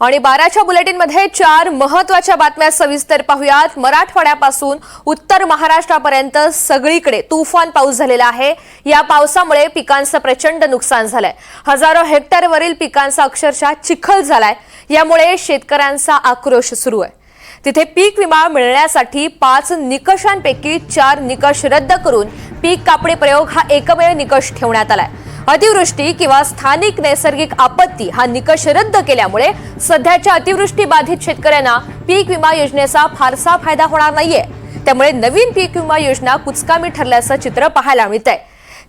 आणि बाराच्या बुलेटिनमध्ये चार महत्त्वाच्या बातम्या सविस्तर पाहुयात. मराठवाड्यापासून उत्तर महाराष्ट्रापर्यंत सगळीकडे तुफान पाऊस झालेला आहे. या पावसामुळे पिकांचं प्रचंड नुकसान झालंय. हजारो हेक्टरवरील पिकांचा अक्षरशः चिखल झालाय. यामुळे शेतकऱ्यांचा आक्रोश सुरू आहे. तिथे पीक विमा मिळण्यासाठी पाच निकषांपैकी चार निकष रद्द करून पीक कापणी प्रयोग हा एकमेव निकष ठेवण्यात आलाय. अतिवृष्टी किंवा स्थानिक नैसर्गिक आपत्ती हा निकष रद्द केल्यामुळे सध्याच्या अतिवृष्टी बाधित शेतकऱ्यांना पीक विमा योजनेचा फारसा फायदा होणार नाहीये. त्यामुळे नवीन पीक विमा योजना कुचकामी ठरल्याचं चित्र पाहायला मिळतंय.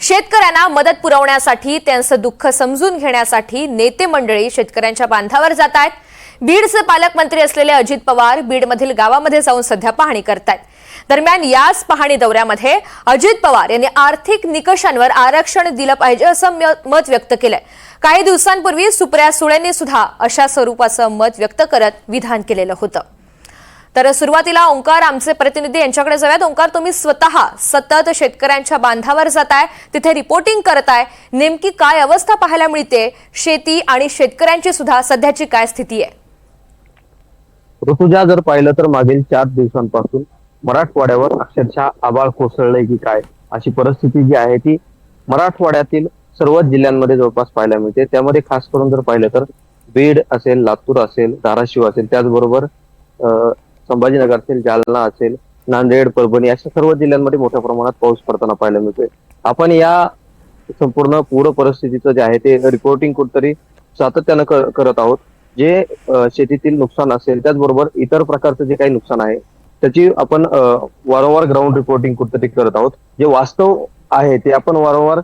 शेतकऱ्यांना मदत पुरवण्यासाठी त्यांचं दुःख समजून घेण्यासाठी नेते मंडळी शेतकऱ्यांच्या बांधावर जात आहेत. बीडचे पालकमंत्री असलेले अजित पवार बीडमधील गावामध्ये जाऊन सध्या पाहणी करतायत. दरम्यान याच पाहणी दौऱ्यामध्ये अजित पवार यांनी आर्थिक निकषांवर आरक्षण दिलं पाहिजे असं मत व्यक्त केलंय. काही दिवसांपूर्वी सुप्रिया सुळेंनी सुद्धा अशा स्वरूपाचं मत व्यक्त करत विधान केलेलं होतं. तर सुरुवातीला ओंकार आमचे प्रतिनिधी यांच्याकडे जाऊयात. ओंकार तुम्ही स्वतः सतत शेतकऱ्यांच्या बांधावर जाताय तिथे रिपोर्टिंग करताय. नेमकी काय अवस्था पाहायला मिळते? शेती आणि शेतकऱ्यांची सुद्धा सध्याची काय स्थिती आहे? ऋतुजा जर पाहिलं तर मागील चार दिवसांपासून मराठवाड्यावर अक्षरशः आबाळ कोसळलंय की काय अशी परिस्थिती जी आहे ती मराठवाड्यातील सर्वच जिल्ह्यांमध्ये जवळपास पाहायला मिळते. त्यामध्ये खास करून जर पाहिलं तर बीड असेल लातूर असेल धाराशिव असेल त्याचबरोबर अं, संभाजीनगर असेल जालना असेल नांदेड परभणी अशा सर्व जिल्ह्यांमध्ये मोठ्या प्रमाणात पाऊस पडताना पाहायला मिळतोय. आपण या संपूर्ण पूर परिस्थितीचं जे आहे ते रिपोर्टिंग कुठतरी सातत्यानं करत आहोत. जे शेतीतील नुकसान असेल त्याचबरोबर इतर प्रकारचं जे काही नुकसान आहे त्याची आपण वारंवार ग्राउंड रिपोर्टिंग कुठेतरी करत आहोत. जे वास्तव आहे ते आपण वारंवार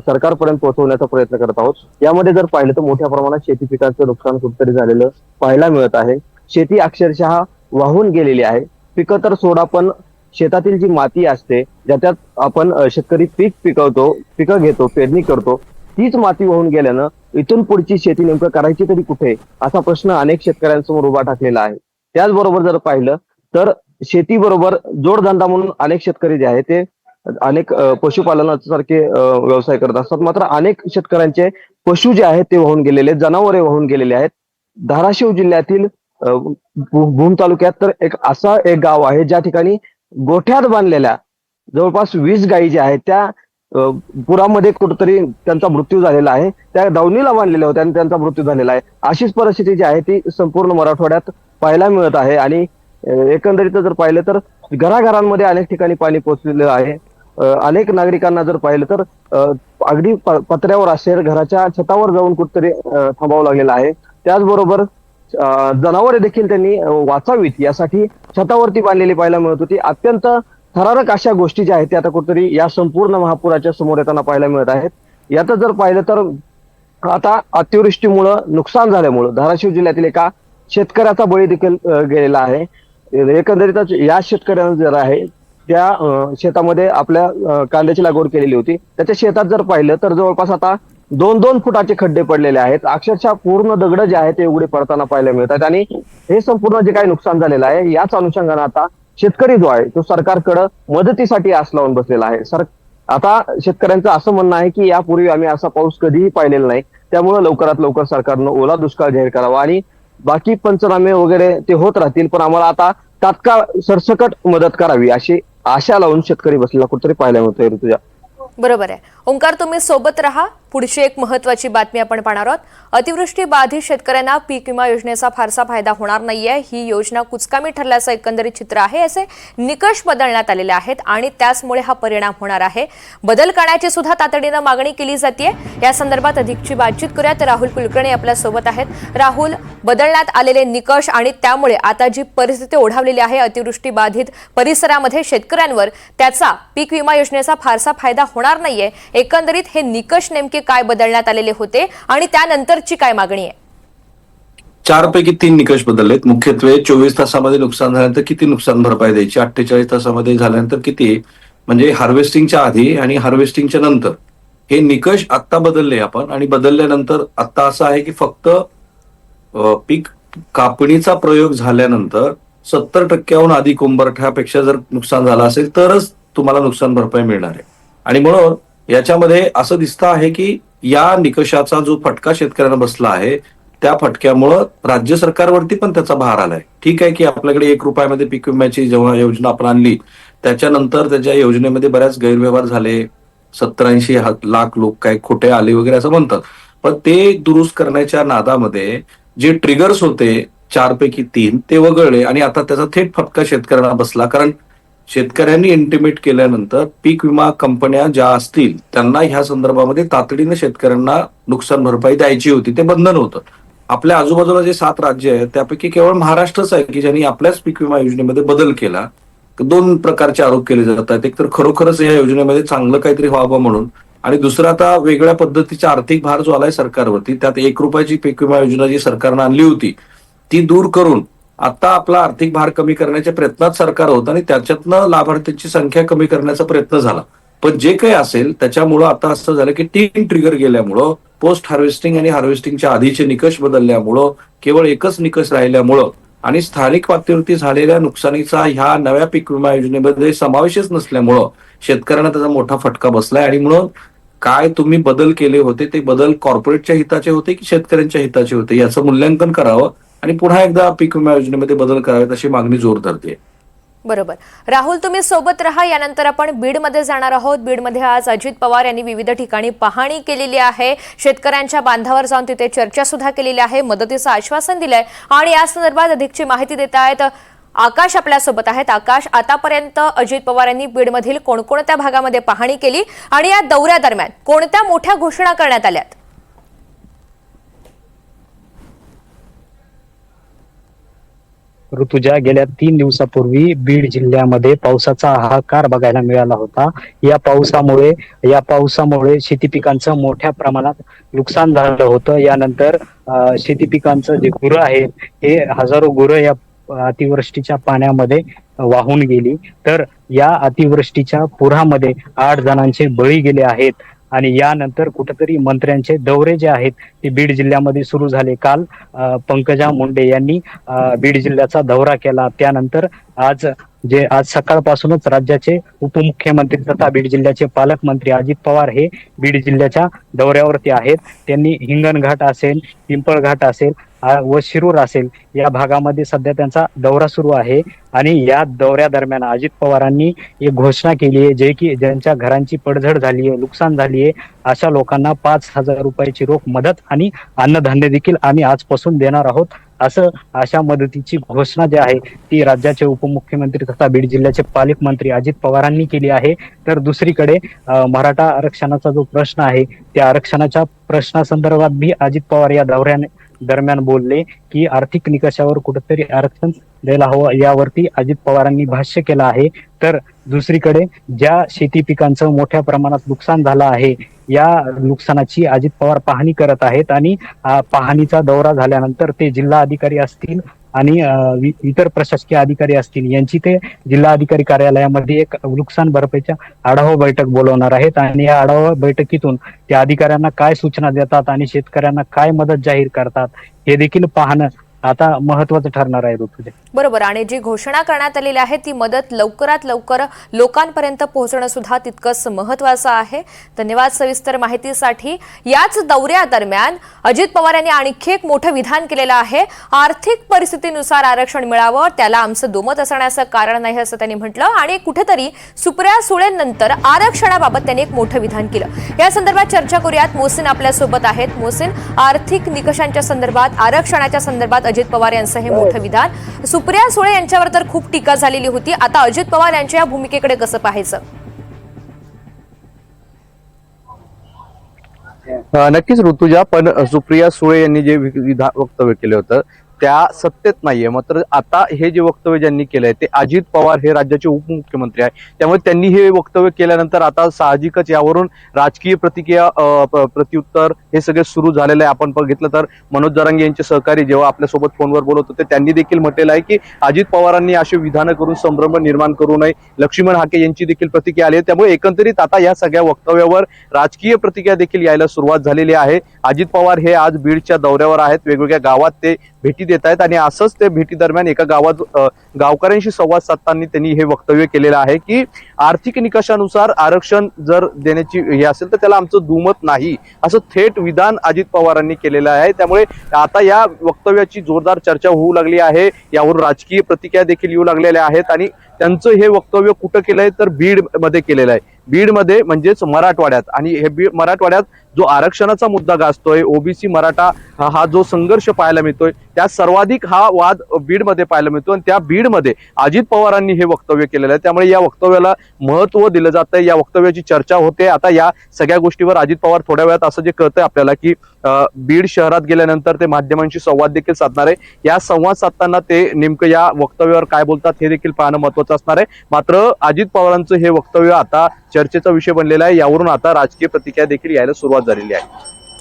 सरकारपर्यंत पोहोचवण्याचा प्रयत्न करत आहोत. यामध्ये जर पाहिलं तर मोठ्या प्रमाणात शेती पिकांचं नुकसान कुठेतरी झालेलं पाहायला मिळत आहे. शेती अक्षरशः वाहून गेलेली आहे. पिकं तर सोडा पण शेतातील जी माती असते ज्याच्यात आपण शेतकरी पीक पिकवतो पिकं घेतो पेरणी करतो तीच माती वाहून गेल्यानं इथून पुढची शेती नेमकं करायची तरी कुठे असा प्रश्न अनेक शेतकऱ्यांसमोर उभा टाकलेला आहे. त्याचबरोबर जर पाहिलं तर शेतीबरोबर जोडधंदा म्हणून अनेक शेतकरी जे आहेत ते अनेक पशुपालनासारखे व्यवसाय करत असतात. मात्र अनेक शेतकऱ्यांचे पशु जे आहेत ते वाहून गेलेले जनावरे वाहून गेलेले आहेत. धाराशिव जिल्ह्यातील भूम तालुक्यात तर एक असा एक गाव आहे ज्या ठिकाणी गोठ्यात बांधलेल्या जवळपास वीस गायी ज्या आहेत त्या पुरामध्ये कुठतरी त्यांचा मृत्यू झालेला आहे. त्या दावणीला बांधलेल्या होत्या आणि त्यांचा मृत्यू झालेला आहे. अशीच परिस्थिती जी आहे ती संपूर्ण मराठवाड्यात पाहायला मिळत आहे. आणि एकंदरीत जर पाहिलं तर घराघरांमध्ये अनेक ठिकाणी पाणी पोहोचलेलं आहे. अनेक नागरिकांना जर पाहिलं तर अगदी प- पत्र्यावर असेल घराच्या छतावर जाऊन कुठतरी थांबावं लागलेलं आहे. त्याचबरोबर जनावरे देखील त्यांनी वाचावीत. यासाठी छतावरती बांधलेली पाहायला मिळत होती. अत्यंत थरारक अशा गोष्टी ज्या आहेत त्या आता कुठेतरी या संपूर्ण महापुराच्या समोर येताना पाहायला मिळत आहेत. यात जर पाहिलं तर आता अतिवृष्टीमुळं नुकसान झाल्यामुळं धाराशिव जिल्ह्यातील एका शेतकऱ्याचा बळी देखील गेलेला आहे. एकंदरीतच या शेतकऱ्यानं जर आहे त्या शेतामध्ये आपल्या कांद्याची लागवड केलेली होती. त्याच्या शेतात जर पाहिलं तर जवळपास आता दोन दोन फुटाचे खड्डे पडलेले आहेत. अक्षरशः पूर्ण दगड जे आहे ते उघडे पडताना पाहायला मिळतात आणि हे संपूर्ण जे काही नुकसान झालेलं आहे याच अनुषंगाने आता शेतकरी जो आहे तो सरकारकडं मदतीसाठी आस लावून बसलेला आहे. सर आता शेतकऱ्यांचं असं म्हणणं आहे की यापूर्वी आम्ही असा पाऊस कधीही पाहिलेला नाही. त्यामुळे लवकरात लवकर सरकारनं ओला दुष्काळ जाहीर करावा आणि बाकी पंचनामे वगैरे ते होत राहतील पण आम्हाला आता तात्काळ सरसकट मदत करावी अशी आशा लावून शेतकरी बसलेला कुठेतरी पाहायला मिळतोय ऋतुजा. बरोबर आहे. ओंकार तुम्ही सोबत राहा. पुढची एक महत्वाची बातमी आपण पाहणार आहोत. अतिवृष्टी बाधित शेतकऱ्यांना पीक विमा योजनेचा फारसा फायदा होणार नाहीये. ही योजना कुचकामी ठरल्याचं एकंदरीत चित्र आहे. असे निकष बदलण्यात आलेले आहेत आणि त्याचमुळे हा परिणाम होणार आहे. बदल करण्याची सुद्धा तातडीनं मागणी केली जाते या संदर्भात अधिकची बातचीत करूयात. राहुल कुलकर्णी आपल्यासोबत आहेत. राहुल बदलण्यात आलेले निकष आणि त्यामुळे आता जी परिस्थिती ओढावलेली आहे अतिवृष्टी बाधित परिसरामध्ये शेतकऱ्यांवर त्याचा पीक विमा योजनेचा फारसा फायदा होणार नाहीये. एकंदरीत हे निकष नेमके काय बदलण्यात आलेले होते आणि त्यानंतरची काय मागणी आहे? चार पैकी तीन निकष बदललेत. मुख्यत्वे चोवीस तासामध्ये नुकसान झाल्यानंतर किती नुकसान भरपाई द्यायची? अठ्ठेचाळीस तासामध्ये झाल्यानंतर किती? म्हणजे हार्वेस्टिंगच्या आधी आणि हार्वेस्टिंगच्या नंतर. हे निकष आत्ता बदलले आपण आणि बदलल्यानंतर आत्ता असं आहे की फक्त पीक कापणीचा प्रयोग झाल्यानंतर सत्तर टक्क्याहून आधी कुंभरठ्यापेक्षा जर नुकसान झालं असेल तरच तुम्हाला नुकसान भरपाई मिळणार आहे. आणि म्हणून याच्यामध्ये असं दिसतं आहे की या निकषाचा जो फटका शेतकऱ्यांना बसला आहे त्या फटक्यामुळं राज्य सरकारवरती पण त्याचा भार आलाय. ठीक आहे की आपल्याकडे एक रुपयामध्ये पीक विम्याची जेव्हा योजना आपण आणली त्याच्यानंतर त्याच्या योजनेमध्ये बऱ्याच गैरव्यवहार झाले. सत्तर ऐंशी लाख लोक काय खोटे आले वगैरे असं म्हणतात. पण ते दुरुस्त करण्याच्या नादामध्ये जे ट्रिगर्स होते चार पैकी तीन ते वगळले आणि आता त्याचा थेट फटका शेतकऱ्यांना बसला. कारण शेतकऱ्यांनी इंटिमेट केल्यानंतर पीक विमा कंपन्या ज्या असतील त्यांना ह्या संदर्भामध्ये तातडीने शेतकऱ्यांना नुकसान भरपाई द्यायची होती ते बंधन होतं. आपल्या आजूबाजूला जे सात राज्य आहेत त्यापैकी केवळ महाराष्ट्रच आहे की ज्यांनी आपल्याच पीक विमा योजनेमध्ये बदल केला. दोन प्रकारचे आरोप केले जातात एक तर खरोखरच या योजनेमध्ये चांगलं काहीतरी व्हावं म्हणून आणि दुसरं आता वेगळ्या पद्धतीचा आर्थिक भार जो आलाय सरकारवरती त्यात एक रुपयाची पीक विमा योजना जी सरकारनं आणली होती ती दूर करून आता आपला आर्थिक भार कमी करण्याच्या प्रयत्नात सरकार होतं आणि त्याच्यातनं लाभार्थ्यांची संख्या कमी करण्याचा प्रयत्न झाला. पण जे काही असेल त्याच्यामुळं आता असं झालं की तीन ट्रिगर गेल्यामुळं पोस्ट हार्वेस्टिंग आणि हार्वेस्टिंगच्या आधीचे निकष बदलल्यामुळं केवळ एकच निकष राहिल्यामुळं आणि स्थानिक पातळीवरती झालेल्या नुकसानीचा ह्या नव्या पीक विमा योजनेमध्ये समावेशच नसल्यामुळं शेतकऱ्यांना त्याचा मोठा फटका बसलाय आणि म्हणून काय तुम्ही बदल केले होते ते बदल कॉर्पोरेटच्या हिताचे होते की शेतकऱ्यांच्या हिताचे होते याचं मूल्यांकन करावं आणि पुन्हा एकदा पीक विमा योजनेमध्ये बदल करावेत अशी मागणी जोर धरते. बरोबर. राहुल तुम्ही सोबत राहा. यानंतर आपण बीडमध्ये जाणार आहोत. बीडमध्ये आज अजित पवार यांनी विविध ठिकाणी पाहणी केलेली आहे. शेतकऱ्यांच्या बांधावर जाऊन तिथे चर्चा सुद्धा केलेली आहे. मदतीचं आश्वासन दिलंय. आणि या संदर्भात अधिकची माहिती देत आहेत आकाश आपल्यासोबत आहेत. आकाश आतापर्यंत अजित पवार यांनी बीडमधील कोणकोणत्या भागामध्ये पाहणी केली? आणि या दौऱ्यादरम्यान कोणत्या मोठ्या घोषणा करण्यात आल्यात? ऋतुजा गेल्या तीन दिवसापूर्वी बीड जिल्ह्यामध्ये पावसाचा हाहाकार बघायला मिळाला होता. या पावसामुळे या पावसामुळे शेती पिकांचं मोठ्या प्रमाणात नुकसान झालं होतं. यानंतर अं, शेती पिकांचं जे गुरं आहेत हे हजारो गुरं या अतिवृष्टीच्या पाण्यामध्ये वाहून गेली. तर या अतिवृष्टीच्या पुरामध्ये आठ जणांचे बळी गेले आहेत. आणि यानंतर कुठेतरी मंत्र्यांचे दौरे जे आहेत ते बीड जिल्ह्यामध्ये सुरू झाले. काल अं, पंकजा मुंडे यांनी बीड जिल्ह्याचा दौरा केला. त्यानंतर आज जे आज सकाळपासूनच राज्याचे उपमुख्यमंत्री तथा बीड जिल्ह्याचे पालकमंत्री अजित पवार हे बीड जिल्ह्याच्या दौऱ्यावरती आहेत. त्यांनी हिंगणघाट असेल पिंपळघाट असेल व शिरूर असेल या भागामध्ये सध्या त्यांचा दौरा सुरू आहे. आणि या दौऱ्या दरम्यान अजित पवारांनी एक घोषणा केली आहे जे की ज्यांच्या घरांची पडझड झाली आहे नुकसान झाली आहे अशा लोकांना पाच हजार रुपयाची रोख मदत आणि अन्नधान्य देखील आम्ही आजपासून देणार आहोत. असं अशा मदतीची घोषणा जी आहे ती राज्याचे उपमुख्यमंत्री तथा बीड जिल्ह्याचे पालकमंत्री अजित पवारांनी केली आहे. तर दुसरीकडे मराठा आरक्षणाचा जो प्रश्न आहे त्या आरक्षणाच्या प्रश्नासंदर्भात बी अजित पवार या दौऱ्याने दरम्यान बोलले की आर्थिक निकषावर कुठेतरी आरक्षण द्यायला हवं यावरती अजित पवारांनी भाष्य केलं आहे. तर दुसरीकडे ज्या शेती पिकांचं मोठ्या प्रमाणात नुकसान झालं आहे या नुकसानाची अजित पवार पाहणी करत आहेत आणि पाहणीचा दौरा झाल्यानंतर ते जिल्हा अधिकारी असतील आणि इतर प्रशासकीय अधिकारी असतील यांची ते जिल्हा अधिकारी कार्यालयामध्ये एक नुकसान भरपाईच्या आढावा बैठक बोलवणार आहेत आणि या आढावा बैठकीतून त्या अधिकाऱ्यांना काय सूचना देतात आणि शेतकऱ्यांना काय मदत जाहीर करतात हे देखील पाहणं आता महत्वाचं ठरणार आहे ऋतुजा. बरोबर. आणि जी घोषणा करण्यात आलेली आहे ती मदत लवकरात लवकर लोकांपर्यंत पोहोचणं सुद्धा तितकंच महत्वाचं आहे. धन्यवाद सविस्तर माहितीसाठी. याच दौऱ्यादरम्यान अजित पवार यांनी आणखी एक मोठं विधान केलेलं आहे. आर्थिक परिस्थितीनुसार आरक्षण मिळावं त्याला आमचं दोमत असण्याचं कारण नाही असं त्यांनी म्हटलं आणि कुठेतरी सुप्रिया सुळेंनंतर आरक्षणाबाबत त्यांनी एक मोठं विधान केलं. या संदर्भात चर्चा करूयात. मोसिन आपल्यासोबत आहेत. मोसिन आर्थिक निकषांच्या संदर्भात आरक्षणाच्या संदर्भात अजित पवार यांचं हे मोठं विधान. सुप्रिया सुळे यांच्यावर तर खूप टीका झालेली होती. आता अजित पवार यांच्या या भूमिकेकडे कसं पाहायचं? नक्कीच ऋतुजा पण सुप्रिया सुळे यांनी जे वि- विधा वक्तव्य केलं होतं त्या सत्तेत नाहीये. मात्र आता हे जे वक्तव्य ज्यांनी केलंय ते अजित पवार हे राज्याचे उपमुख्यमंत्री आहे त्यामुळे त्यांनी हे वक्तव्य केल्यानंतर आता साहजिकच यावरून राजकीय प्रतिक्रिया प्रत्युत्तर हे सगळे सुरू झालेलं आहे. आपण बघितलं तर मनोज जरांगे यांचे सहकारी जेव्हा आपल्यासोबत फोनवर बोलत होते त्यांनी देखील म्हटलेलं आहे की अजित पवारांनी अशी विधानं करून संभ्रम निर्माण करू नये. लक्ष्मण हाके यांची देखील प्रतिक्रिया आली आहे. त्यामुळे एकंदरीत आता या सगळ्या वक्तव्यावर राजकीय प्रतिक्रिया देखील यायला सुरुवात झालेली आहे. अजित पवार हे आज बीडच्या दौऱ्यावर आहेत. वेगवेगळ्या गावात ते भेटी देत आहेत आणि असंच ते भेटी दरम्यान एका गावात गावकऱ्यांशी संवाद साधताना त्यांनी हे वक्तव्य केलेलं आहे की आर्थिक निकषानुसार आरक्षण जर देण्याची हे असेल तर त्याला आमचं दुमत नाही. असं थेट विधान अजित पवारांनी केलेलं आहे. त्यामुळे आता या वक्तव्याची जोरदार चर्चा होऊ लागली आहे. यावर राजकीय प्रतिक्रिया देखील येऊ लागलेल्या आहेत आणि त्यांचं हे वक्तव्य कुठं केलंय तर बीडमध्ये केलेलं आहे. बीडमध्ये म्हणजेच मराठवाड्यात आणि हे बीड मराठवाड्यात जो आरक्षणाचा मुद्दा गाजतोय ओबीसी मराठा हा हा जो संघर्ष पाहायला मिळतोय त्या सर्वाधिक हा वाद बीडमध्ये पाहायला मिळतो आणि त्या बीडमध्ये अजित पवारांनी हे वक्तव्य केलेलं आहे. त्यामुळे या वक्तव्याला महत्त्व दिलं जात आहे या वक्तव्याची चर्चा होते. आता या सगळ्या गोष्टीवर अजित पवार थोड्या वेळात असं जे कळतंय आपल्याला की बीड शहरात गेल्यानंतर ते माध्यमांशी संवाद देखील साधणार आहे. या संवाद साधताना ते नेमकं या वक्तव्यावर काय बोलतात हे देखील पाहणं महत्वाचं असणार आहे. मात्र अजित पवारांचं हे वक्तव्य आता चर्चेचा विषय बनलेला आहे. यावरून आता राजकीय प्रतिक्रिया देखील यायला सुरुवात झालेली आहे.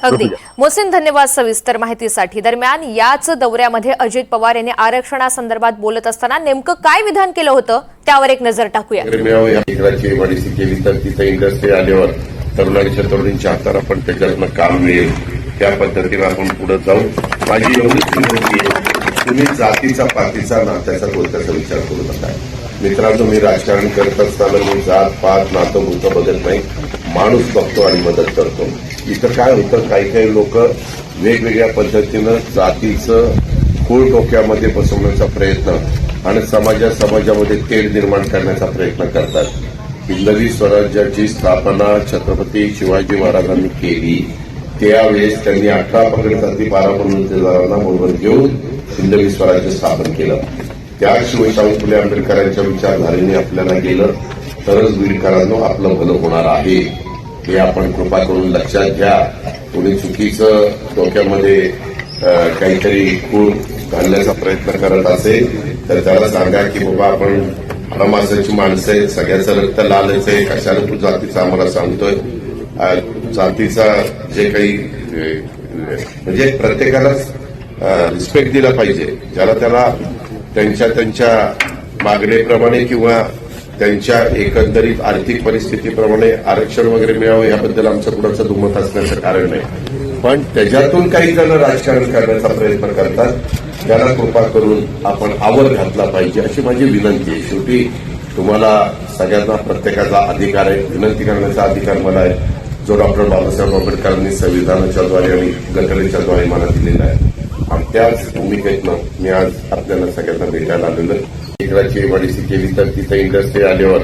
अगदी. मोहसिन धन्यवाद सविस्तर माहितीसाठी. दरम्यान याच दौऱ्यामध्ये अजित पवार यांनी आरक्षणासंदर्भात बोलत असताना नेमकं काय विधान केलं होतं त्यावर एक नजर टाकूया. केली तर तिथे इंडस्ट्री आल्यावर तरुणांच्या तरुणींच्या हाताला पण त्याच्यातनं काम मिळेल. त्या पद्धतीने आपण पुढे जाऊ. माझी एवढीच विनंती आहे तुम्ही जातीचा पातीचा नात्याचा कोणत्याचा विचार करू नका. मित्रांनो मी राजकारण करत असताना मी जात पात नातं भूत बघत नाही. माणूस बघतो आणि मदत करतो. इथं काय होतं काही काही लोक वेगवेगळ्या पद्धतीनं जातीचं खूळ डोक्यामध्ये बसवण्याचा प्रयत्न आणि समाजा समाजामध्ये तेढ निर्माण करण्याचा प्रयत्न करतात. हिंदवी स्वराज्याची स्थापना छत्रपती शिवाजी महाराजांनी केली. त्यावेळेस त्यांनी अठरा पगड जाती बारा बलुतेदारांना बरोबर घेऊन हिंदवी स्वराज्य स्थापन केलं. त्याशिवाय शाहू फुले आंबेडकरांच्या विचारधारेने आपल्याला गेलं तरच वीरकरांनो आपलं भलं होणार आहे. हे आपण कृपा करून लक्षात घ्या. कोणी चुकीचं डोक्यामध्ये काहीतरी खूळ घालण्याचा प्रयत्न करत असेल तर त्याला सांगा की बाबा आपण हरमासाची माणसं आहेत. सगळ्याचं रक्त लालच आहे. कशाला तू जातीचा आम्हाला सांगतोय? जातीचा जे काही म्हणजे प्रत्येकाला रिस्पेक्ट दिला पाहिजे. ज्याला त्याला त्यांच्या त्यांच्या मागणीप्रमाणे किंवा त्यांच्या एकंदरीत आर्थिक परिस्थितीप्रमाणे आरक्षण वगैरे मिळावं याबद्दल आमचं कुणाचं दुमत असण्याचं कारण नाही. पण त्याच्यातून काही जण राजकारण करण्याचा प्रयत्न करतात. त्याला कृपा करून आपण आवर घातला पाहिजे अशी माझी विनंती आहे. शेवटी तुम्हाला सगळ्यांना प्रत्येकाचा अधिकार आहे. विनंती करण्याचा अधिकार मला आहे. जो डॉक्टर बाबासाहेब आंबेडकरांनी संविधानाच्याद्वारे आणि घटनेच्याद्वारे मला दिलेला आहे. आणि त्याच भूमिकेतनं मी आज आपल्याला सगळ्यांना भेटायला आहे. इकडाची एमआयडीसी केली तर तिथे इंडस्ट्री आल्यावर